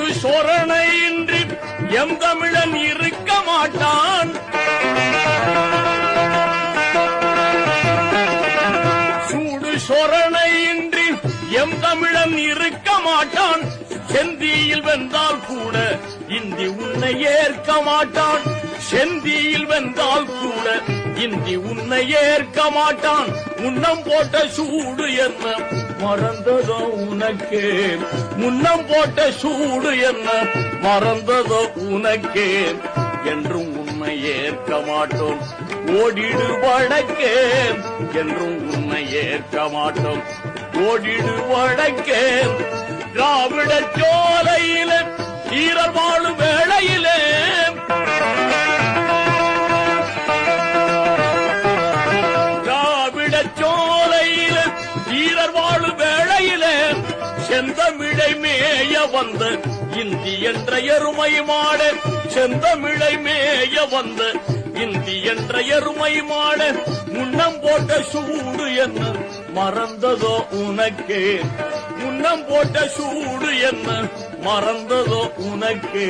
நாட்டு சோரணை இன்றி எம் தமிழன் இருக்க மாட்டான். சூடு சோரணை இன்றி எம் தமிழன் இருக்க மாட்டான். செந்தியில் வென்றால் கூட இந்தி உன்னை ஏற்க மாட்டான். செந்தியில் வென்றால் கூட இந்தி உன்னை ஏற்க மாட்டான். உன்னம் போட்ட சூடு என்ன? மறந்ததோ உனக்கே? முன்னம் போட்ட சூடு என்ன? மறந்ததோ உனக்கே? என்றும் உன்னை ஏற்க மாட்டோம். ஓடிடு வழக்கே? என்றும் உன்னை ஏற்க மாட்டோம். ஓடிடு வழக்கே? திராவிட சோலையில வீரர் வாழும் வேளையிலே. திராவிட சோலையில வீரர் செந்தமிழை மேய வந்த இந்தி என்ற எருமை மாட செந்தமிழை மேய வந்த இந்தி என்ற எருமை மாட முன்னம் போட்ட சூடு என்ன மறந்ததோ உனக்கே? முன்னம் போட்ட சூடு என்ன மறந்ததோ உனக்கே?